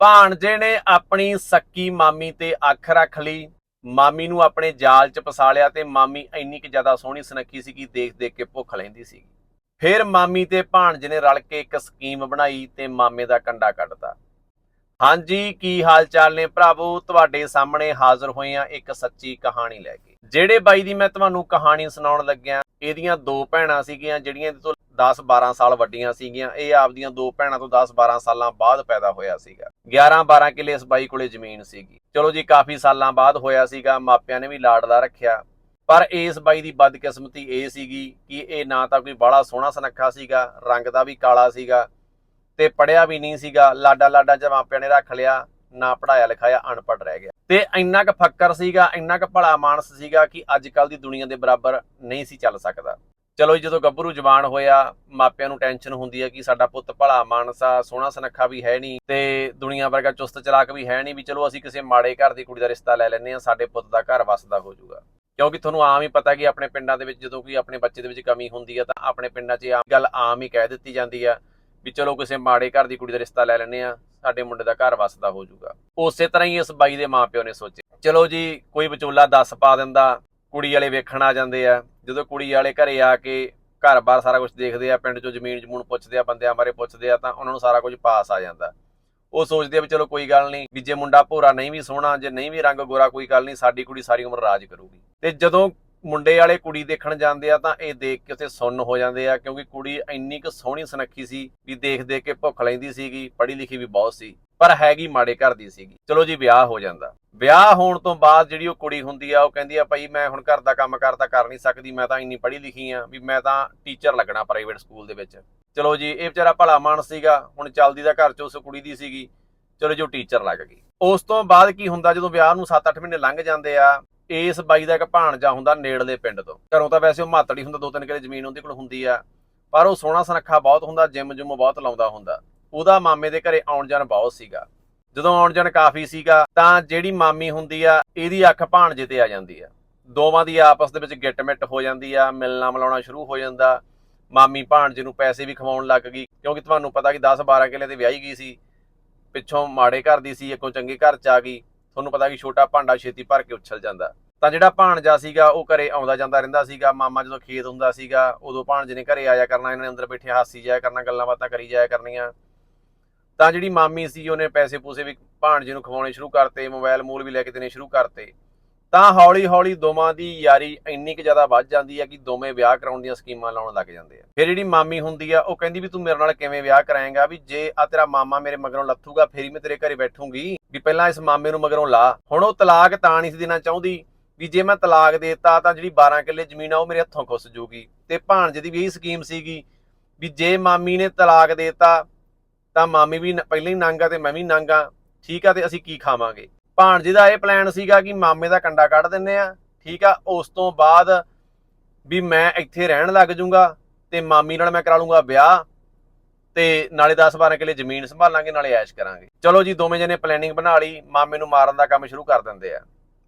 ਭਾਣਜੇ ਨੇ ਆਪਣੀ ਸੱਕੀ ਮਾਮੀ ਤੇ ਅੱਖ ਰੱਖ ਲਈ। ਮਾਮੀ ਨੂੰ ਆਪਣੇ ਜਾਲ 'ਚ ਫਸਾ ਲਿਆ ਤੇ ਮਾਮੀ ਇੰਨੀ ਕਿ ਜ਼ਿਆਦਾ ਸੋਹਣੀ ਸੁਨੱਖੀ ਸੀ ਕਿ ਦੇਖ ਦੇਖ ਕੇ ਭੁੱਖ ਲੈਂਦੀ ਸੀ ਫਿਰ ਮਾਮੀ ਤੇ ਭਾਣਜੇ ਨੇ ਰਲ ਕੇ ਇੱਕ ਸਕੀਮ ਬਣਾਈ ਤੇ ਮਾਮੇ ਦਾ ਕੰਡਾ ਕੱਢਤਾ। ਹਾਂਜੀ, ਕੀ ਹਾਲ ਚਾਲ ਨੇ ਭਰਾਵੋ? ਤੁਹਾਡੇ ਸਾਹਮਣੇ ਹਾਜ਼ਰ ਹੋਏ ਆ ਇੱਕ ਸੱਚੀ ਕਹਾਣੀ ਲੈ ਕੇ। ਜਿਹੜੇ ਬਾਈ ਦੀ ਮੈਂ ਤੁਹਾਨੂੰ ਕਹਾਣੀ ਸੁਣਾਉਣ ਲੱਗਿਆ, ਇਹਦੀਆਂ ਦੋ ਭੈਣਾਂ ਸੀਗੀਆਂ, ਜਿਹੜੀਆਂ ਇਹਦੇ ਤੋਂ 10 12 ਸਾਲ ਵੱਡੀਆਂ ਸੀਗੀਆਂ। ਇਹ ਆਪਦੀਆਂ ਦੋ ਭੈਣਾਂ ਤੋਂ 10 12 ਸਾਲਾਂ ਬਾਅਦ ਪੈਦਾ ਹੋਇਆ ਸੀਗਾ। 11 12 ਕਿੱਲੇ ਇਸ ਬਾਈ ਕੋਲੇ ਜ਼ਮੀਨ ਸੀਗੀ। ਚਲੋ ਜੀ, ਕਾਫੀ ਸਾਲਾਂ ਬਾਅਦ ਹੋਇਆ ਸੀਗਾ, ਮਾਪਿਆਂ ਨੇ ਵੀ ਲਾਡਲਾ ਰੱਖਿਆ। ਪਰ ਇਸ ਬਾਈ ਦੀ ਬਦਕਿਸਮਤੀ ਇਹ ਸੀਗੀ ਕਿ ਇਹ ਨਾ ਤਾਂ ਕੋਈ ਬੜਾ ਸੋਹਣਾ ਸੁਨੱਖਾ ਸੀਗਾ, ਰੰਗ ਦਾ ਵੀ ਕਾਲਾ ਸੀਗਾ ਤੇ ਪੜਿਆ ਵੀ ਨਹੀਂ ਸੀਗਾ, ਲਾਡਾ ਲਾਡਾ ਚ ਮਾਪਿਆਂ ਨੇ ਰੱਖ ਲਿਆ, ਨਾ ਪੜਾਇਆ ਲਿਖਾਇਆ, ਅਨਪੜ੍ਹ ਰਹਿ ਗਿਆ। ਤੇ ਇੰਨਾ ਕੁ ਫੱਕਰ ਸੀਗਾ, ਇੰਨਾ ਕੁ ਭਲਾ ਮਾਨਸ ਸੀਗਾ ਕਿ ਅੱਜ ਕੱਲ ਦੀ ਦੁਨੀਆ ਦੇ ਬਰਾਬਰ ਨਹੀਂ ਸੀ ਚੱਲ ਸਕਦਾ। ਚਲੋ ਜਦੋਂ ਗੱਭਰੂ ਜਵਾਨ ਹੋਇਆ, ਮਾਪਿਆਂ ਨੂੰ ਟੈਨਸ਼ਨ ਹੁੰਦੀ ਹੈ ਕਿ ਸਾਡਾ ਪੁੱਤ ਭਲਾ ਮਾਨਸ ਆ, ਸੋਹਣਾ ਸੁਨੱਖਾ ਵੀ ਹੈ ਨਹੀਂ, ਤੇ ਦੁਨੀਆ ਵਰਗਾ ਚੁਸਤ ਚਲਾਕ ਵੀ ਹੈ ਨਹੀਂ ਵੀ ਚਲੋ ਅਸੀਂ ਕਿਸੇ ਮਾੜੇ ਘਰ ਦੀ ਕੁੜੀ ਦਾ ਰਿਸ਼ਤਾ ਲੈ ਲੈਂਦੇ ਆ ਸਾਡੇ ਪੁੱਤ ਦਾ ਘਰ ਵਸਦਾ ਹੋ ਜਾਊਗਾ। ਕਿਉਂਕਿ ਤੁਹਾਨੂੰ ਆਮ ਹੀ ਪਤਾ ਕਿ ਆਪਣੇ ਪਿੰਡਾਂ ਦੇ ਵਿੱਚ ਜਦੋਂ ਕੋਈ ਆਪਣੇ ਬੱਚੇ ਦੇ ਵਿੱਚ ਕਮੀ ਹੁੰਦੀ ਹੈ ਤਾਂ ਆਪਣੇ ਪਿੰਡਾਂ 'ਚ ਇਹ ਗੱਲ ਆਮ ਹੀ ਕਹਿ ਦਿੱਤੀ ਜਾਂਦੀ ਆ ਵੀ ਚਲੋ ਕਿਸੇ ਮਾੜੇ ਘਰ ਦੀ ਕੁੜੀ ਦਾ ਰਿਸ਼ਤਾ ਲੈ ਲੈਂਦੇ ਆ ਸਾਡੇ ਮੁੰਡੇ ਦਾ ਘਰ ਵਸਦਾ ਹੋ ਜਾਊਗਾ। ਉਸੇ ਤਰ੍ਹਾਂ ਹੀ ਇਸ ਬਾਈ ਦੇ ਮਾਪਿਓ ਨੇ ਸੋਚਿਆ। ਚਲੋ ਜੀ, ਕੋਈ ਵਿਚੋਲਾ ਦੱਸ ਪਾ ਦਿੰਦਾ, ਕੁੜੀ ਵਾਲੇ ਵੇਖਣ ਆ ਜਾਂਦੇ ਆ। ਜਦੋਂ ਕੁੜੀ ਵਾਲੇ ਘਰੇ ਆ ਕੇ ਘਰ-ਬਾਰ ਸਾਰਾ ਕੁਝ ਦੇਖਦੇ ਆ, ਪਿੰਡ 'ਚੋਂ ਜ਼ਮੀਨ ਜਮੂਨ ਪੁੱਛਦੇ ਆ, ਬੰਦਿਆਂ ਬਾਰੇ ਪੁੱਛਦੇ ਆ, ਤਾਂ ਉਹਨਾਂ ਨੂੰ ਸਾਰਾ ਕੁਝ ਪਾਸ ਆ ਜਾਂਦਾ। ਉਹ ਸੋਚਦੇ ਆ ਵੀ ਚਲੋ ਕੋਈ ਗੱਲ ਨਹੀਂ, ਵੀ ਜੇ ਮੁੰਡਾ ਭੋਰਾ ਨਹੀਂ ਵੀ ਸੋਹਣਾ, ਜੇ ਨਹੀਂ ਵੀ ਰੰਗ ਗੋਰਾ ਕੋਈ ਗੱਲ ਨਹੀਂ, ਸਾਡੀ ਕੁੜੀ ਸਾਰੀ ਉਮਰ ਰਾਜ ਕਰੂਗੀ। ਤੇ ਜਦੋਂ ਮੁੰਡੇ ਵਾਲੇ ਕੁੜੀ ਦੇਖਣ ਜਾਂਦੇ ਆ ਤਾਂ ਇਹ ਦੇਖ ਕੇ ਉੱਥੇ ਸੁੰਨ ਹੋ ਜਾਂਦੇ ਆ, ਕਿਉਂਕਿ ਕੁੜੀ ਇੰਨੀ ਕੁ ਸੋਹਣੀ ਸੁਨੱਖੀ ਸੀ ਵੀ ਦੇਖ ਦੇਖ ਕੇ ਭੁੱਖ ਲੈਂਦੀ ਸੀਗੀ ਪੜ੍ਹੀ ਲਿਖੀ ਵੀ ਬਹੁਤ ਸੀ, ਪਰ ਹੈਗੀ ਮਾੜੇ ਘਰ ਦੀ ਸੀਗੀ। ਚਲੋ ਜੀ, ਵਿਆਹ ਹੋ ਜਾਂਦਾ। ਵਿਆਹ ਹੋਣ ਤੋਂ ਬਾਅਦ ਜਿਹੜੀ ਉਹ ਕੁੜੀ ਹੁੰਦੀ ਆ, ਉਹ ਕਹਿੰਦੀ ਆ, ਭਾਈ ਮੈਂ ਹੁਣ ਘਰ ਦਾ ਕੰਮ ਕਾਰ ਤਾਂ ਕਰ ਨਹੀਂ ਸਕਦੀ, ਮੈਂ ਤਾਂ ਇੰਨੀ ਪੜ੍ਹੀ ਲਿਖੀ ਆ ਵੀ ਮੈਂ ਤਾਂ ਟੀਚਰ ਲੱਗਣਾ ਪ੍ਰਾਈਵੇਟ ਸਕੂਲ ਦੇ ਵਿੱਚ। ਚਲੋ ਜੀ, ਇਹ ਵਿਚਾਰਾ ਭਲਾ ਮਾਨਸ ਸੀਗਾ, ਹੁਣ ਚੱਲਦੀ ਦਾ ਘਰ ਚ ਉਸ ਕੁੜੀ ਦੀ ਸੀਗੀ। ਚਲੋ ਜੋ ਟੀਚਰ ਲੱਗ ਗਈ। ਉਸ ਤੋਂ ਬਾਅਦ ਕੀ ਹੁੰਦਾ, ਜਦੋਂ ਵਿਆਹ ਨੂੰ 7-8 ਮਹੀਨੇ ਲੰਘ ਜਾਂਦੇ ਆ ਇਸ ਬਾਈ ਦਾ ਇੱਕ ਭਾਣਜਾ ਹੁੰਦਾ ਨੇੜਲੇ ਪਿੰਡ ਤੋਂ। ਘਰੋਂ ਤਾਂ ਵੈਸੇ ਉਹ ਮਾਤੜੀ ਹੁੰਦਾ, ਦੋ ਤਿੰਨ ਕਿਲੇ ਜ਼ਮੀਨ ਉਹਦੇ ਕੋਲ ਹੁੰਦੀ ਆ। ਪਰ ਉਹ ਸੋਹਣਾ ਸੁਨੱਖਾ ਬਹੁਤ ਹੁੰਦਾ, ਜਿਮ ਜੁਮ ਬਹੁਤ ਲਾਉਂਦਾ ਹੁੰਦਾ। ਉਹਦਾ ਮਾਮੇ ਦੇ ਘਰੇ ਆਉਣ ਜਾਣ ਬਹੁਤ ਸੀਗਾ। ਜਦੋਂ ਆਉਣ ਜਾਣ ਕਾਫੀ ਸੀਗਾ, ਤਾਂ ਜਿਹੜੀ ਮਾਮੀ ਹੁੰਦੀ ਆ, ਇਹਦੀ ਅੱਖ ਭਾਣਜੇ ਤੇ ਆ ਜਾਂਦੀ ਆ। ਦੋਵਾਂ ਦੀ ਆਪਸ ਦੇ ਵਿੱਚ ਗਿੱਟ ਮਿੱਟ ਹੋ ਜਾਂਦੀ ਆ, ਮਿਲਣਾ ਮਿਲਾਉਣਾ ਸ਼ੁਰੂ ਹੋ ਜਾਂਦਾ। ਮਾਮੀ ਭਾਣਜੇ ਨੂੰ ਪੈਸੇ ਵੀ ਖਵਾਉਣ ਲੱਗ ਗਈ, ਕਿਉਂਕਿ ਤੁਹਾਨੂੰ ਪਤਾ ਕਿ 10 12 ਕਿਲੇ ਤੇ ਵਿਆਹੀ ਗਈ ਸੀ। ਪਿੱਛੋਂ ਮਾੜੇ ਘਰ ਦੀ ਸੀ, ਇੱਕੋਂ ਚੰਗੇ ਘਰ ਚ ਆ ਗਈ। ਤੁਹਾਨੂੰ ਪਤਾ ਕਿ ਛੋਟਾ ਭਾਂਡਾ ਛੇਤੀ ਭਰ ਕੇ ਉੱਛਲ ਜਾਂਦਾ। ਤਾਂ ਜਿਹੜਾ ਭਾਣਜਾ ਸੀਗਾ, ਉਹ ਘਰੇ ਆਉਂਦਾ ਜਾਂਦਾ ਰਹਿੰਦਾ ਸੀਗਾ। ਮਾਮਾ ਜਦੋਂ ਖੇਤ ਹੁੰਦਾ ਸੀਗਾ, ਉਦੋਂ ਭਾਣਜੇ ਨੇ ਘਰੇ ਆਇਆ ਕਰਨਾ, ਇਹਨਾਂ ਨੇ ਅੰਦਰ ਬੈਠੇ ਹਾਸੀ ਜਾਇਆ ਕਰਨਾ, ਗੱਲਾਂ ਬਾਤਾਂ ਕਰੀ ਜਾਇਆ ਕਰਨੀਆਂ। ਤਾਂ ਜਿਹੜੀ ਮਾਮੀ ਸੀ, ਉਹਨੇ ਪੈਸੇ ਪੂਸੇ ਵੀ ਭਾਣਜੇ ਨੂੰ ਖਵਾਉਣੇ ਸ਼ੁਰੂ ਕਰਤੇ ਮੋਬਾਈਲ ਮੂਲ ਵੀ ਲੈ ਕੇ ਦੇਣੇ ਸ਼ੁਰੂ ਕਰਤੇ। ਤਾਂ ਹੌਲੀ ਹੌਲੀ ਦੋਵਾਂ ਦੀ ਯਾਰੀ ਇੰਨੀ ਕੁ ਜ਼ਿਆਦਾ ਵੱਧ ਜਾਂਦੀ ਹੈ ਕਿ ਦੋਵੇਂ ਵਿਆਹ ਕਰਾਉਣ ਦੀਆਂ ਸਕੀਮਾਂ ਲਾਉਣ ਲੱਗ ਜਾਂਦੇ ਆ। ਫਿਰ ਜਿਹੜੀ ਮਾਮੀ ਹੁੰਦੀ ਆ, ਉਹ ਕਹਿੰਦੀ ਵੀ ਤੂੰ ਮੇਰੇ ਨਾਲ ਕਿਵੇਂ ਵਿਆਹ ਕਰਾਏਂਗਾ ਵੀ ਜੇ ਆ ਤੇਰਾ ਮਾਮਾ ਮੇਰੇ ਮਗਰੋਂ ਲੱਥੂਗਾ, ਫੇਰ ਹੀ ਮੈਂ ਤੇਰੇ ਘਰੇ ਬੈਠੂੰਗੀ ਵੀ ਪਹਿਲਾਂ ਇਸ ਮਾਮੇ ਨੂੰ ਮਗਰੋਂ ਲਾ। ਹੁਣ ਉਹ ਤਲਾਕ ਤਾਂ ਨਹੀਂ ਸੀ ਦੇਣਾ ਚਾਹੁੰਦੀ ਵੀ ਜੇ ਮੈਂ ਤਲਾਕ ਦੇਤਾ ਤਾਂ ਜਿਹੜੀ 12 ਕਿੱਲੇ ਜ਼ਮੀਨ ਆ, ਉਹ ਮੇਰੇ ਹੱਥੋਂ ਖੁੱਸ ਜੂਗੀ ਤੇ ਭਾਣਜੇ ਦੀ ਵੀ ਇਹੀ ਸਕੀਮ ਸੀਗੀ ਵੀ ਜੇ ਮਾਮੀ ਨੇ ਤਲਾਕ ਦੇਤਾ ਤਾਂ ਮਾਮੀ ਵੀ ਪਹਿਲਾਂ ਹੀ ਨੰਗਾ ਤੇ ਮੈਂ ਵੀ ਨੰਗਾ ਠੀਕ ਆ ਤੇ ਅਸੀਂ ਕੀ ਖਾਵਾਂਗੇ? ਭਾਣਜੇ ਦਾ ਇਹ ਪਲਾਨ ਸੀਗਾ ਕਿ ਮਾਮੇ ਦਾ ਕੰਡਾ ਕੱਢ ਦਿੰਨੇ ਆ, ਠੀਕ ਆ, ਉਸ ਤੋਂ ਬਾਅਦ ਵੀ ਮੈਂ ਇੱਥੇ ਰਹਿਣ ਲੱਗ ਜਾਊਂਗਾ ਤੇ ਮਾਮੀ ਨਾਲ ਮੈਂ ਕਰਾ ਲੂੰਗਾ ਵਿਆਹ ਤੇ ਨਾਲੇ 10 12 ਕਿੱਲੇ ਜ਼ਮੀਨ ਸੰਭਾਲਾਂਗੇ, ਨਾਲੇ ਐਸ਼ ਕਰਾਂਗੇ। ਚਲੋ ਜੀ, ਦੋਵੇਂ ਜਣੇ ਪਲੈਨਿੰਗ ਬਣਾ ਲਈ, ਮਾਮੇ ਨੂੰ ਮਾਰਨ ਦਾ ਕੰਮ ਸ਼ੁਰੂ ਕਰ ਦਿੰਦੇ ਆ।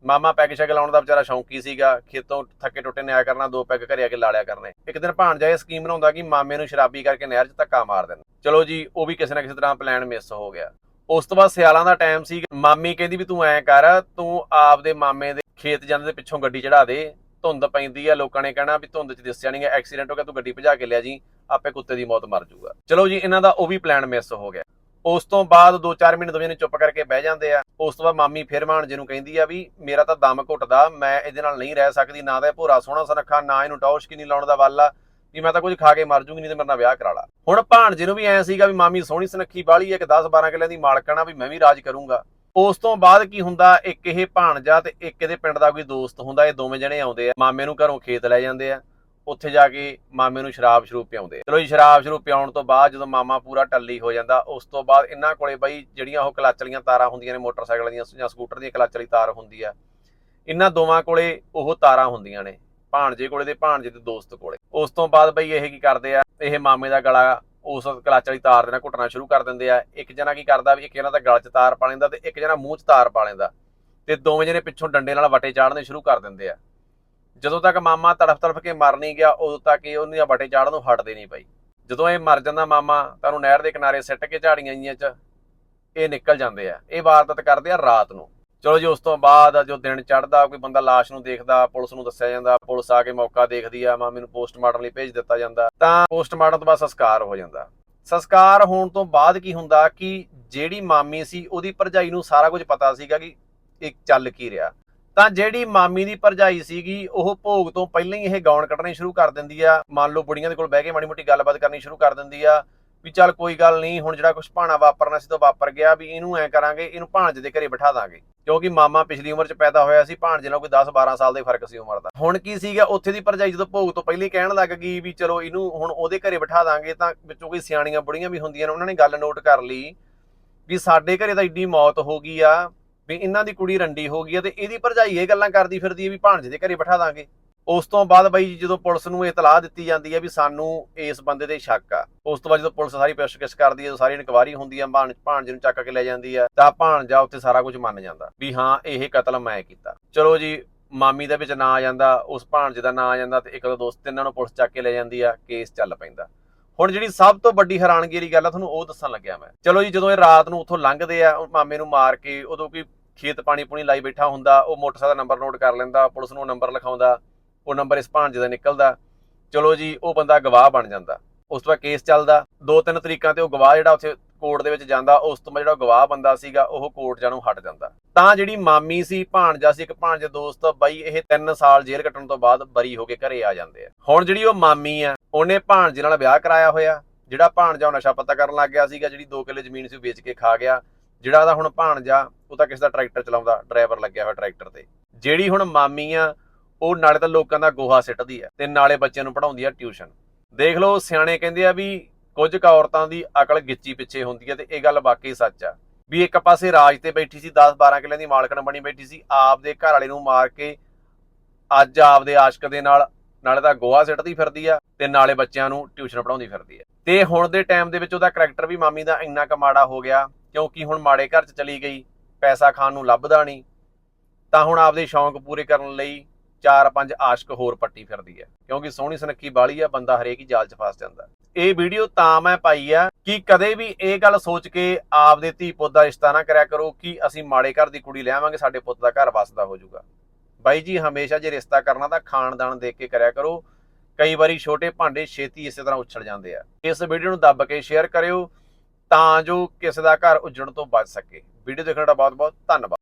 ਮਾਮਾ ਪੈਗ ਸ਼ੈਗ ਲਾਉਣ ਦਾ ਵਿਚਾਰਾ ਸ਼ੌਂਕੀ ਸੀਗਾ, ਖੇਤੋਂ ਥੱਕੇ ਟੁੱਟੇ ਨੇ ਆਇਆ ਕਰਨਾ, ਦੋ ਪੈਗ ਘਰੇ ਆ ਕੇ ਲਾ ਲਿਆ ਕਰਨੇ। ਇੱਕ ਦਿਨ ਭਾਣਜਾ ਇਹ ਸਕੀਮ ਬਣਾਉਂਦਾ ਕਿ ਮਾਮੇ ਨੂੰ ਸ਼ਰਾਬੀ ਕਰਕੇ ਨਹਿਰ 'ਚ ਧੱਕਾ ਮਾਰ ਦੇਣਾ ਚਲੋ ਜੀ, ਉਹ ਵੀ ਕਿਸੇ ਨਾ ਕਿਸੇ ਤਰ੍ਹਾਂ ਪਲਾਨ ਮਿਸ ਹੋ ਗਿਆ। ਉਸ ਤੋਂ ਬਾਅਦ ਸਿਆਲਾਂ ਦਾ ਟਾਈਮ ਸੀ, ਮਾਮੀ ਕਹਿੰਦੀ ਵੀ ਤੂੰ ਐਂ ਕਰ, ਤੂੰ ਆਪਦੇ ਮਾਮੇ ਦੇ ਖੇਤ ਜਾਂਦੇ ਦੇ ਪਿੱਛੋਂ ਗੱਡੀ ਚੜਾ ਦੇ, ਧੁੰਦ ਪੈਂਦੀ ਆ, ਲੋਕਾਂ ਨੇ ਕਹਿਣਾ ਵੀ ਧੁੰਦ 'ਚ ਦਿਸਿਆ ਨਹੀਂ ਐਕਸੀਡੈਂਟ ਹੋ ਗਿਆ, ਤੂੰ ਗੱਡੀ ਭਜਾ ਕੇ ਲਿਆ ਜੀ, ਆਪੇ ਕੁੱਤੇ ਦੀ ਮੌਤ ਮਰ ਜਾਊਗਾ। ਚਲੋ ਜੀ, ਇਹਨਾਂ ਦਾ ਉਹ ਵੀ ਪਲਾਨ ਮਿਸ ਹੋ ਗਿਆ। ਉਸ ਤੋਂ ਬਾਅਦ 2-4 ਮਹੀਨੇ ਦੋਵੇਂ ਨੇ ਚੁੱਪ ਕਰਕੇ ਬਹਿ ਜਾਂਦੇ ਆ। ਉਸ ਤੋਂ ਬਾਅਦ ਮਾਮੀ ਫਿਰ ਮਾਨ ਜੀ ਨੂੰ ਕਹਿੰਦੀ ਆ ਵੀ, ਮੇਰਾ ਤਾਂ ਦਮ ਘੁੱਟਦਾ, ਮੈਂ ਇਹਦੇ ਨਾਲ ਨਹੀਂ ਰਹਿ ਸਕਦੀ, ਨਾ ਤਾਂ ਇਹ ਭੋਰਾ ਸੋਹਣਾ ਸੁਨੱਖਾ, ਨਾ ਇਹਨੂੰ ਟੌਸ਼ ਕਿ ਨਹੀਂ ਲਾਉਣ ਦਾ ਵੱਲ ਆ। ਵੀ ਮੈਂ ਤਾਂ ਕੁਝ ਖਾ ਕੇ ਮਰ ਜੂਗੀ, ਨਹੀਂ ਤੇ ਮੇਰੇ ਨਾਲ ਵਿਆਹ ਕਰਾ ਲਾ। ਹੁਣ ਭਾਣਜੇ ਨੂੰ ਵੀ ਐ ਸੀਗਾ ਵੀ ਮਾਮੀ ਸੋਹਣੀ ਸੁਨੱਖੀ ਬਾਲੀ ਇੱਕ 10-12 ਕਿੱਲਿਆਂ ਦੀ ਮਾਲਕਣਾ ਵੀ ਮੈਂ ਵੀ ਰਾਜ ਕਰੂੰਗਾ। ਉਸ ਤੋਂ ਬਾਅਦ ਕੀ ਹੁੰਦਾ, ਇੱਕ ਇਹ ਭਾਣਜਾ ਤੇ ਇੱਕ ਇਹਦੇ ਪਿੰਡ ਦਾ ਕੋਈ ਦੋਸਤ ਹੁੰਦਾ, ਇਹ ਦੋਵੇਂ ਜਣੇ ਆਉਂਦੇ ਆ। ਮਾਮੇ ਨੂੰ ਘਰੋਂ ਖੇਤ ਲੈ ਜਾਂਦੇ ਆ। ਉੱਥੇ ਜਾ ਕੇ ਮਾਮੇ ਨੂੰ ਸ਼ਰਾਬ ਸ਼ਰੂਬ ਪਿਆਉਂਦੇ ਚਲੋ ਜੀ, ਸ਼ਰਾਬ ਸ਼ਰੂਬ ਪਿਆਉਣ ਤੋਂ ਬਾਅਦ ਜਦੋਂ ਮਾਮਾ ਪੂਰਾ ਟੱਲੀ ਹੋ ਜਾਂਦਾ, ਉਸ ਤੋਂ ਬਾਅਦ ਇਹਨਾਂ ਕੋਲੇ ਬਈ ਜਿਹੜੀਆਂ ਉਹ ਕਲੱਚ ਵਾਲੀਆਂ ਤਾਰਾਂ ਹੁੰਦੀਆਂ ਨੇ, ਮੋਟਰਸਾਈਕਲ ਦੀਆਂ ਜਾਂ ਸਕੂਟਰ ਦੀਆਂ ਕਲੱਚ ਵਾਲੀ ਤਾਰ ਹੁੰਦੀ ਆ, ਇਹਨਾਂ ਦੋਵਾਂ ਕੋਲੇ ਉਹ ਤਾਰਾਂ ਹੁੰਦੀਆਂ ਨੇ। ਭਾਣਜੇ ਕੋਲੇ ਤੇ ਭਾਣਜੇ ਦੇ ਦੋਸਤ ਕੋਲੇ। ਉਸ ਤੋਂ ਬਾਅਦ ਬਈ ਇਹ ਕੀ ਕਰਦੇ ਆ, ਇਹ ਮਾਮੇ ਦਾ ਗਲਾ ਉਸ ਕਲੱਚ ਵਾਲੀ ਤਾਰ ਦੇ ਨਾਲ ਘੁੱਟਣਾ ਸ਼ੁਰੂ ਕਰ ਦਿੰਦੇ ਆ। ਇੱਕ ਜਣਾ ਕੀ ਕਰਦਾ ਵੀ ਇੱਕ ਜਣਾ ਤਾਂ ਗਲ 'ਚ ਤਾਰ ਪਾ ਲੈਂਦਾ ਤੇ ਇੱਕ ਜਣਾ ਮੂੰਹ 'ਚ ਤਾਰ ਪਾ ਲੈਂਦਾ। ਤੇ ਦੋਵੇਂ ਜਣੇ ਪਿੱਛੋਂ ਡੰਡੇ ਨਾਲ ਵਟੇ ਚਾੜਨੇ ਸ਼ੁਰੂ ਕਰ ਦਿੰਦੇ ਆ। ਜਦੋਂ ਤੱਕ ਮਾਮਾ ਤੜਫ ਤੜਫ ਕੇ ਮਰ ਨਹੀਂ ਗਿਆ, ਉਦੋਂ ਤੱਕ ਇਹ ਉਹਦੀਆਂ ਵਟੇ ਚਾੜਨ ਨੂੰ ਹਟਦੇ ਨਹੀਂ ਪਈ ਜਦੋਂ ਇਹ ਮਰ ਜਾਂਦਾ ਮਾਮਾ, ਤਾਂ ਉਹਨੂੰ ਨਹਿਰ ਦੇ ਕਿਨਾਰੇ ਸਿੱਟ ਕੇ ਝਾੜੀਆਂ ਜੀਆਂ 'ਚ, ਇਹ ਨਿਕਲ ਜਾਂਦੇ ਆ। ਇਹ ਵਾਰਦਾਤ ਕਰਦੇ ਆ ਰਾਤ ਨੂੰ। ਚਲੋ ਜੀ, ਉਸ ਤੋਂ ਬਾਅਦ ਜੋ ਦਿਨ ਚੜ੍ਹਦਾ, ਕੋਈ ਬੰਦਾ ਲਾਸ਼ ਨੂੰ ਦੇਖਦਾ, ਪੁਲਿਸ ਨੂੰ ਦੱਸਿਆ ਜਾਂਦਾ, ਪੁਲਿਸ ਆ ਕੇ ਮੌਕਾ ਦੇਖਦੀ ਆ, ਮਾਮੀ ਨੂੰ ਪੋਸਟਮਾਰਟਮ ਲਈ ਭੇਜ ਦਿੱਤਾ ਜਾਂਦਾ, ਤਾਂ ਪੋਸਟਮਾਰਟਮ ਤੋਂ ਬਾਅਦ ਸੰਸਕਾਰ ਹੋ ਜਾਂਦਾ। ਸੰਸਕਾਰ ਹੋਣ ਤੋਂ ਬਾਅਦ ਕੀ ਹੁੰਦਾ ਕਿ ਜਿਹੜੀ ਮਾਮੀ ਸੀ, ਉਹਦੀ ਭਰਜਾਈ ਨੂੰ ਸਾਰਾ ਕੁਝ ਪਤਾ ਸੀਗਾ ਕਿ ਇਹ ਚੱਲ ਕੀ ਰਿਹਾ। ਤਾਂ ਜਿਹੜੀ ਮਾਮੀ ਦੀ ਭਰਜਾਈ ਸੀਗੀ, ਉਹ ਭੋਗ ਤੋਂ ਪਹਿਲਾਂ ਹੀ ਇਹ ਗਾਉਣ ਕੱਢਣੇ ਸ਼ੁਰੂ ਕਰ ਦਿੰਦੀ ਆ। ਮੰਨ ਲਓ ਬੁੜੀਆਂ ਦੇ ਕੋਲ ਬਹਿ ਕੇ ਮਾੜੀ ਮੋਟੀ ਗੱਲਬਾਤ ਕਰਨੀ ਸ਼ੁਰੂ ਕਰ ਦਿੰਦੀ ਆ। ਵੀ ਚੱਲ ਕੋਈ ਗੱਲ ਨਹੀਂ, ਹੁਣ ਜਿਹੜਾ ਕੁਝ ਭਾਣਾ ਵਾਪਰਨਾ ਸੀ ਤਾਂ ਵਾਪਰ ਗਿਆ, ਵੀ ਇਹਨੂੰ ਐ ਕਰਾਂਗੇ, ਇਹਨੂੰ ਭਾਣਜੇ ਦੇ ਘਰੇ ਬਿਠਾ ਦਾਂਗੇ। ਕਿਉਂਕਿ ਮਾਮਾ ਪਿਛਲੀ ਉਮਰ 'ਚ ਪੈਦਾ ਹੋਇਆ ਸੀ, ਭਾਣਜੇ ਨਾਲ ਕੋਈ 10 12 ਸਾਲ ਦੇ ਫ਼ਰਕ ਸੀ ਉਮਰ ਦਾ। ਹੁਣ ਕੀ ਸੀਗਾ, ਉੱਥੇ ਦੀ ਭਰਜਾਈ ਜਦੋਂ ਭੋਗ ਤੋਂ ਪਹਿਲਾਂ ਹੀ ਕਹਿਣ ਲੱਗ ਗਈ ਵੀ ਚਲੋ ਇਹਨੂੰ ਹੁਣ ਉਹਦੇ ਘਰੇ ਬਿਠਾ ਦਾਂਗੇ, ਤਾਂ ਵਿੱਚੋਂ ਕੋਈ ਸਿਆਣੀਆਂ ਬੁੜੀਆਂ ਵੀ ਹੁੰਦੀਆਂ ਨੇ, ਉਹਨਾਂ ਨੇ ਗੱਲ ਨੋਟ ਕਰ ਲਈ ਵੀ ਸਾਡੇ ਘਰੇ ਤਾਂ ਇੱਡੀ ਮੌਤ ਹੋ ਗਈ ਆ, ਵੀ ਇਹਨਾਂ ਦੀ ਕੁੜੀ ਰੰਡੀ ਹੋ ਗਈ ਆ, ਤੇ ਇਹਦੀ ਭਰਜਾਈ ਇਹ ਗੱਲਾਂ ਕਰਦੀ ਫਿਰਦੀ ਹੈ ਵੀ ਭਾਣਜੇ ਦੇ ਘਰੇ ਬਿਠਾ ਦਾਂਗੇ। ਉਸ ਤੋਂ ਬਾਅਦ ਬਾਈ ਜੀ ਜਦੋਂ ਪੁਲਿਸ ਨੂੰ ਇਤਲਾਹ ਦਿੱਤੀ ਜਾਂਦੀ ਹੈ ਵੀ ਸਾਨੂੰ ਇਸ ਬੰਦੇ ਦੇ ਸ਼ੱਕ ਆ, ਉਸ ਤੋਂ ਬਾਅਦ ਜਦੋਂ ਪੁਲਿਸ ਸਾਰੀ ਪੁੱਛਗਿੱਛ ਕਰਦੀ ਹੈ ਸਾਰੀ ਇਨਕੁਆਰੀ ਹੁੰਦੀ ਆ ਭਾਣ, ਭਾਣਜੇ ਨੂੰ ਚੱਕ ਕੇ ਲੈ ਜਾਂਦੀ ਆ ਤਾਂ ਭਾਣਜਾ ਉੱਥੇ ਸਾਰਾ ਕੁਝ ਮੰਨ ਜਾਂਦਾ ਵੀ ਹਾਂ, ਇਹ ਕਤਲ ਮੈਂ ਕੀਤਾ। ਚਲੋ ਜੀ, ਮਾਮੀ ਦੇ ਵਿੱਚ ਨਾਂ ਆ ਜਾਂਦਾ, ਉਸ ਭਾਣਜੇ ਦਾ ਨਾਂ ਆ ਜਾਂਦਾ ਤੇ ਇੱਕ ਦੋ ਦੋਸਤ ਇਹਨਾਂ ਨੂੰ ਪੁਲਿਸ ਚੱਕ ਕੇ ਲੈ ਜਾਂਦੀ ਆ, ਕੇਸ ਚੱਲ ਪੈਂਦਾ। ਹੁਣ ਜਿਹੜੀ ਸਭ ਤੋਂ ਵੱਡੀ ਹੈਰਾਨਗੀ ਵਾਲੀ ਗੱਲ ਆ, ਤੁਹਾਨੂੰ ਉਹ ਦੱਸਣ ਲੱਗਿਆ ਮੈਂ। ਚਲੋ ਜੀ, ਜਦੋਂ ਇਹ ਰਾਤ ਨੂੰ ਉੱਥੋਂ ਲੰਘਦੇ ਆ, ਉਹ ਮਾਮੇ ਨੂੰ ਮਾਰ ਕੇ, ਉਦੋਂ ਕੋਈ ਖੇਤ ਪਾਣੀ ਪੂਣੀ ਲਾਈ ਬੈਠਾ ਹੁੰਦਾ, ਉਹ ਮੋਟਰਸਾਈਕਲ ਦਾ ਨੰਬਰ ਨੋਟ ਕਰ ਲੈਂਦਾ, ਪੁਲਿਸ ਨੂੰ ਨੰਬਰ ਲਿਖਾਉਂਦਾ ਉਹ ਨੰਬਰ ਇਸ ਭਾਂਜੇ ਦਾ ਨਿਕਲਦਾ। ਚਲੋ ਜੀ, ਉਹ ਬੰਦਾ ਗਵਾਹ ਬਣ ਜਾਂਦਾ। ਉਸ ਤੋਂ ਬਾਅਦ ਕੇਸ ਚੱਲਦਾ। ਦੋ ਤਿੰਨ ਤਰੀਕਾਂ ਤੇ ਉਹ ਗਵਾਹ ਜਿਹੜਾ ਉੱਥੇ ਕੋਰਟ ਦੇ ਵਿੱਚ ਜਾਂਦਾ, ਉਸ ਤੋਂ ਬਾਅਦ ਜਿਹੜਾ ਗਵਾਹ ਬੰਦਾ ਸੀਗਾ, ਉਹ ਕੋਰਟ ਜਾਣੋਂ ਹਟ ਜਾਂਦਾ। ਤਾਂ ਜਿਹੜੀ ਮਾਮੀ ਸੀ, ਭਾਣਜਾ ਸੀ, ਇੱਕ ਭਾਣਜੇ ਦੋਸਤ, ਬਾਈ, ਇਹ 3 ਸਾਲ ਜੇਲ੍ਹ ਕੱਟਣ ਤੋਂ ਬਾਅਦ ਬਰੀ ਹੋ ਕੇ ਘਰੇ ਆ ਜਾਂਦੇ ਆ। ਹੁਣ ਜਿਹੜੀ ਉਹ ਮਾਮੀ ਆ, ਉਹਨੇ ਭਾਣਜੇ ਨਾਲ ਵਿਆਹ ਕਰਾਇਆ ਹੋਇਆ। ਜਿਹੜਾ ਭਾਣਜਾ ਉਹ ਨਸ਼ਾ ਪਤਾ ਕਰਨ ਲੱਗ ਗਿਆ ਸੀਗਾ, ਜਿਹੜੀ 2 ਕਿੱਲੇ ਜ਼ਮੀਨ ਸੀ ਉਹ ਵੇਚ ਕੇ ਖਾ ਗਿਆ। ਜਿਹੜਾ ਉਹਦਾ ਹੁਣ ਭਾਣਜਾ, ਉਹ ਤਾਂ ਕਿਸੇ ਦਾ ਟਰੈਕਟਰ ਚਲਾਉਂਦਾ, ਡਰਾਈਵਰ ਲੱਗਿਆ ਹੋਇਆ ਟਰੈਕਟਰ ਤੇ। ਜਿਹੜੀ ਹੁਣ ਮਾਮੀ ਆ ਉਹ ਨਾਲੇ ਤਾਂ ਲੋਕਾਂ ਦਾ ਗੋਹਾ ਸਿੱਟਦੀ ਹੈ ਤੇ ਨਾਲੇ ਬੱਚਿਆਂ ਨੂੰ ਪੜਾਉਂਦੀ ਹੈ ਟਿਊਸ਼ਨ। ਦੇਖ ਲਓ, ਸਿਆਣੇ ਕਹਿੰਦੇ ਆ ਵੀ ਕੁਝ ਕੁ ਔਰਤਾਂ ਦੀ ਅਕਲ ਗਿੱਚੀ ਪਿੱਛੇ ਹੁੰਦੀ ਹੈ ਤੇ ਇਹ ਗੱਲ ਵਾਕਈ ਸੱਚ ਆ। ਵੀ ਇੱਕ ਪਾਸੇ ਰਾਜ ਤੇ ਬੈਠੀ ਸੀ 10 12 ਕਿਲਿਆਂ ਦੀ ਮਾਲਕਣ ਬਣੀ ਬੈਠੀ ਸੀ ਆਪਦੇ ਘਰ ਵਾਲੇ ਨੂੰ ਮਾਰ ਕੇ ਅੱਜ ਆਪਦੇ ਆਸ਼ਕ ਦੇ ਨਾਲ ਨਾਲੇ ਤਾਂ ਗੋਹਾ ਸਿੱਟਦੀ ਫਿਰਦੀ ਆ ਤੇ ਨਾਲੇ ਬੱਚਿਆਂ ਨੂੰ ਟਿਊਸ਼ਨ ਪੜਾਉਂਦੀ ਫਿਰਦੀ ਆ। ਤੇ ਹੁਣ ਦੇ ਟਾਈਮ ਦੇ ਵਿੱਚ ਉਹਦਾ ਕਰੈਕਟਰ ਵੀ ਮਾਮੀ ਦਾ ਇੰਨਾ ਕੁ ਮਾੜਾ ਹੋ ਗਿਆ, ਕਿਉਂਕਿ ਹੁਣ ਮਾੜੇ ਘਰ 'ਚ ਚਲੀ ਗਈ, ਪੈਸਾ ਖਾਣ ਨੂੰ ਲੱਭਦਾ ਨਹੀਂ, ਤਾਂ ਹੁਣ ਆਪਦੇ ਸ਼ੌਂਕ ਪੂਰੇ ਕਰਨ ਲਈ ਚਾਰ ਪੰਜ ਆਸ਼ਕ ਹੋਰ ਪੱਟੀ ਫਿਰਦੀ ਹੈ, ਕਿਉਂਕਿ ਸੋਹਣੀ ਸੁਨੱਖੀ ਬਾਲੀ ਆ, ਬੰਦਾ ਹਰੇਕ ਹੀ ਜਾਲ 'ਚ ਫਸ ਜਾਂਦਾ। ਇਹ ਵੀਡੀਓ ਤਾਂ ਮੈਂ ਪਾਈ ਆ ਕਿ ਕਦੇ ਵੀ ਇਹ ਗੱਲ ਸੋਚ ਕੇ ਆਪਦੇ ਧੀ ਪੁੱਤ ਦਾ ਰਿਸ਼ਤਾ ਨਾ ਕਰਿਆ ਕਰੋ ਕਿ ਅਸੀਂ ਮਾੜੇ ਘਰ ਦੀ ਕੁੜੀ ਲਿਆਵਾਂਗੇ, ਸਾਡੇ ਪੁੱਤ ਦਾ ਘਰ ਵਸਦਾ ਹੋ ਜਾਊਗਾ। ਬਾਈ ਜੀ, ਹਮੇਸ਼ਾ ਜੇ ਰਿਸ਼ਤਾ ਕਰਨਾ ਤਾਂ ਖਾਨਦਾਨ ਦੇਖ ਕੇ ਕਰਿਆ ਕਰੋ। ਕਈ ਵਾਰੀ ਛੋਟੇ ਭਾਂਡੇ ਛੇਤੀ ਇਸੇ ਤਰ੍ਹਾਂ ਉਛਲ ਜਾਂਦੇ ਆ। ਇਸ ਵੀਡੀਓ ਨੂੰ ਦੱਬ ਕੇ ਸ਼ੇਅਰ ਕਰਿਓ ਤਾਂ ਜੋ ਕਿਸੇ ਦਾ ਘਰ ਉੱਜਣ ਤੋਂ ਬਚ ਸਕੇ। ਵੀਡੀਓ ਦੇਖਣ ਦਾ ਬਹੁਤ ਬਹੁਤ ਧੰਨਵਾਦ।